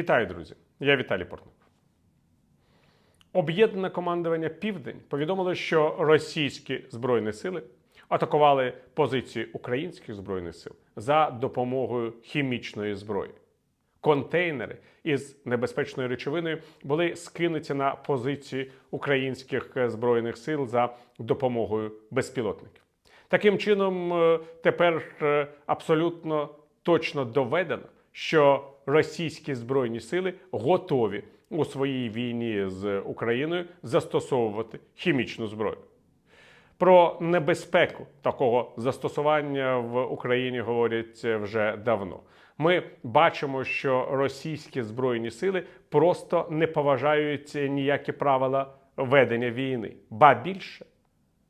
Вітаю, друзі! Я Віталій Портник. Об'єднане командування Південь повідомило, що російські збройні сили атакували позиції українських збройних сил за допомогою хімічної зброї. Контейнери із небезпечною речовиною були скинуті на позиції українських е, збройних сил за допомогою безпілотників. Таким чином, е, тепер е, абсолютно точно доведено, що російські збройні сили готові у своїй війні з Україною застосовувати хімічну зброю. Про небезпеку такого застосування в Україні говорять вже давно. Ми бачимо, що російські збройні сили просто не поважають ніякі правила ведення війни, ба більше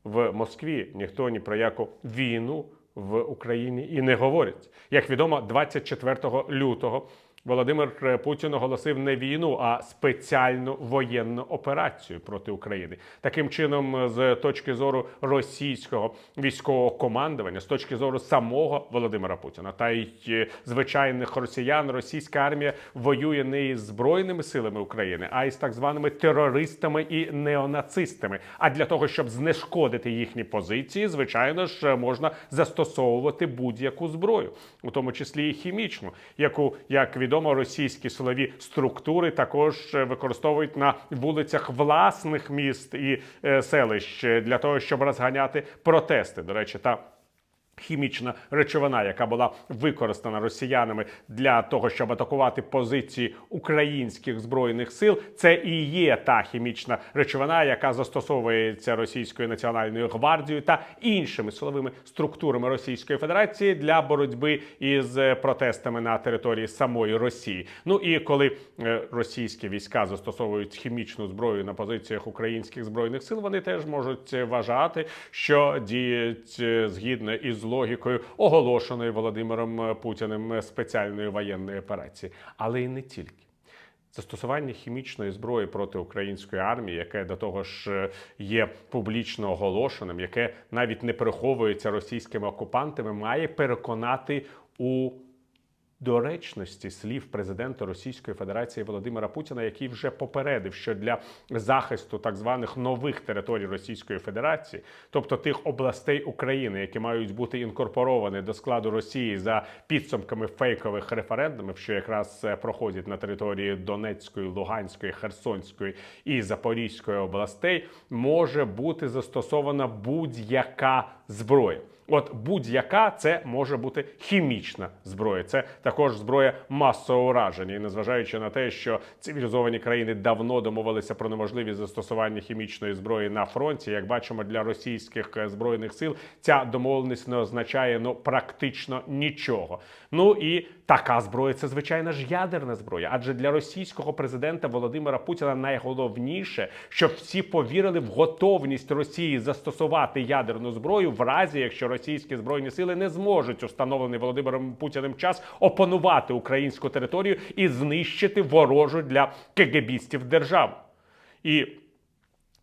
в Москві ніхто ні про яку війну в Україні і не говорять. Як відомо, 24 лютого Володимир Путін оголосив не війну, а спеціальну воєнну операцію проти України. Таким чином, з точки зору російського військового командування, з точки зору самого Володимира Путіна та й е, звичайних росіян, російська армія воює не із збройними силами України, а із так званими терористами і неонацистами. А для того, щоб знешкодити їхні позиції, звичайно ж можна застосовувати будь-яку зброю, у тому числі і хімічну, яку як від відомо, російські силові структури також е, використовують на вулицях власних міст і е, селищ для того, щоб розганяти протести. До речі, та хімічна речовина, яка була використана росіянами для того, щоб атакувати позиції українських збройних сил, це і є та хімічна речовина, яка застосовується російською національною гвардією та іншими силовими структурами Російської Федерації для боротьби із протестами на території самої Росії. Ну і коли е, російські війська застосовують хімічну зброю на позиціях українських збройних сил, вони теж можуть вважати, що діють е, згідно із логікою оголошеної Володимиром Путіним спеціальної воєнної операції, але й не тільки. Застосування хімічної зброї проти української армії, яке до того ж є публічно оголошеним, яке навіть не приховується російськими окупантами, має переконати у доречності слів президента Російської Федерації Володимира Путіна, який вже попередив, що для захисту так званих нових територій Російської Федерації, тобто тих областей України, які мають бути інкорпоровані до складу Росії за підсумками фейкових референдумів, що якраз е, проходять на території Донецької, Луганської, Херсонської і Запорізької областей, може бути застосована будь-яка зброя. От будь-яка це може бути хімічна зброя. Це також зброя масового ураження. І незважаючи на те, що цивілізовані країни давно домовилися про неможливість застосування хімічної зброї на фронті, як бачимо, для російських е, збройних сил ця домовленість не означає ну практично нічого. Ну і така зброя це звичайно ж ядерна зброя. Адже для російського президента Володимира Путіна найголовніше, щоб всі повірили в готовність Росії застосувати ядерну зброю, в разі якщо російські збройні сили не зможуть установлений Володимиром Путіним час опанувати українську територію і знищити ворожу для кегебістів державу. І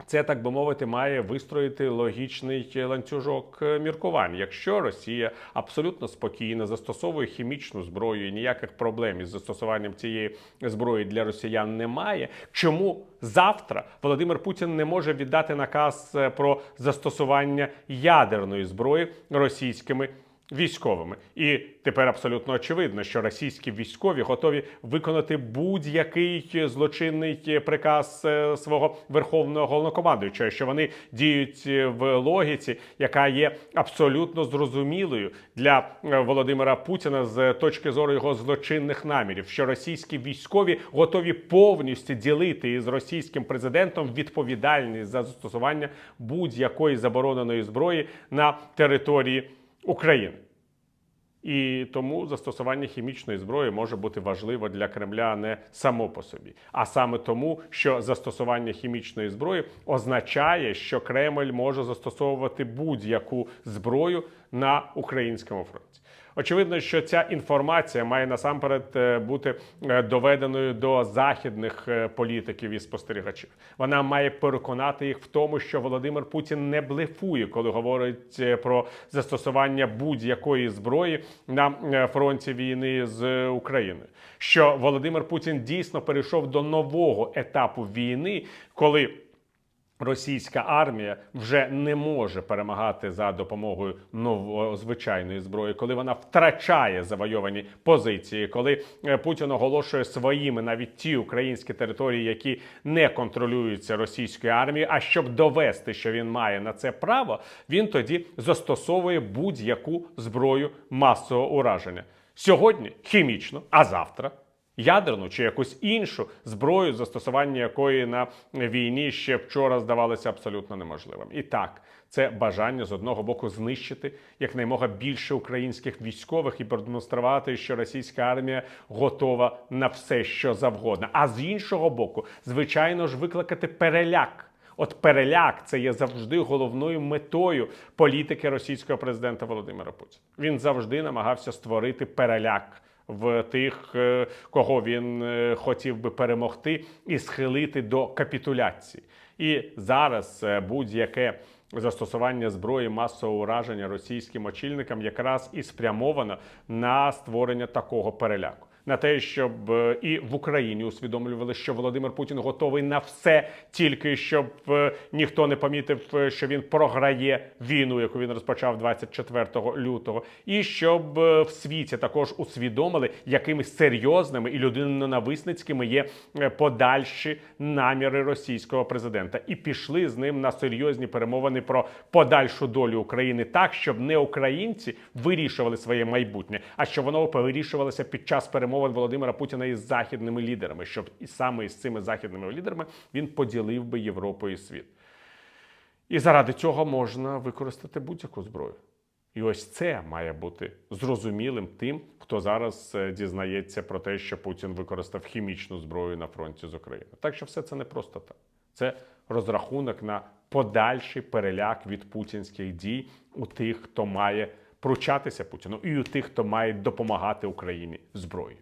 це так би мовити має вистроїти логічний ланцюжок е, міркувань. Якщо Росія абсолютно спокійно застосовує хімічну зброю, і ніяких проблем із застосуванням цієї зброї для росіян немає. Чому завтра Володимир Путін не може віддати наказ е, про застосування ядерної зброї російськими? Військовими. І тепер абсолютно очевидно, що російські військові готові виконати будь-який злочинний приказ е, свого верховного головнокомандуючого, що вони діють е, в логіці, яка є абсолютно зрозумілою для е, Володимира Путіна з точки зору його злочинних намірів, що російські військові готові повністю ділити із російським президентом відповідальність за застосування будь-якої забороненої зброї на території. України. І тому застосування хімічної зброї може бути важливо для Кремля не само по собі, а саме тому, що застосування хімічної зброї означає, що Кремль може застосовувати будь-яку зброю на українському фронті. Очевидно, що ця інформація має насамперед е, бути е, доведеною до західних е, політиків і спостерігачів. Вона має переконати їх в тому, що Володимир Путін не блефує, коли говорить про застосування будь-якої зброї на фронті війни з Україною. Що Володимир Путін дійсно перейшов до нового етапу війни, коли Російська армія вже не може перемагати за допомогою новозвичайної зброї, коли вона втрачає завойовані позиції, коли е, Путін оголошує своїми навіть ті українські території, які не контролюються російською армією. А щоб довести, що він має на це право, він тоді застосовує будь-яку зброю масового ураження сьогодні хімічно, а завтра ядерну чи якусь іншу зброю, застосування якої на війні ще вчора здавалося абсолютно неможливим. І так, це бажання з одного боку знищити якнаймога більше українських військових і продемонструвати, що російська армія готова на все, що завгодно. А з іншого боку, звичайно ж, викликати переляк. От переляк це є завжди головною метою політики російського президента Володимира Путіна. Він завжди намагався створити переляк в тих, е, кого він е, хотів би перемогти, і схилити до капітуляції. І зараз е, будь-яке застосування зброї масового ураження російським очільникам якраз і спрямовано на створення такого переляку. На те, щоб е, і в Україні усвідомлювали, що Володимир Путін готовий на все, тільки щоб е, ніхто не помітив, е, що він програє війну, яку він розпочав 24 лютого, і щоб в світі також усвідомили, якими серйозними і людиноненависницькими є подальші наміри російського президента, і пішли з ним на серйозні перемовини про подальшу долю України, так щоб не українці вирішували своє майбутнє, а щоб воно вирішувалося під час перемовин Володимира Путіна із західними лідерами, щоб і саме із цими західними лідерами він поділив би Європу і світ. І заради цього можна використати будь-яку зброю. І ось це має бути зрозумілим тим, хто зараз е, дізнається про те, що Путін використав хімічну зброю на фронті з України. Так що все це не просто так. Це розрахунок на подальший переляк від путінських дій у тих, хто має пручатися Путіну, і у тих, хто має допомагати Україні зброєю.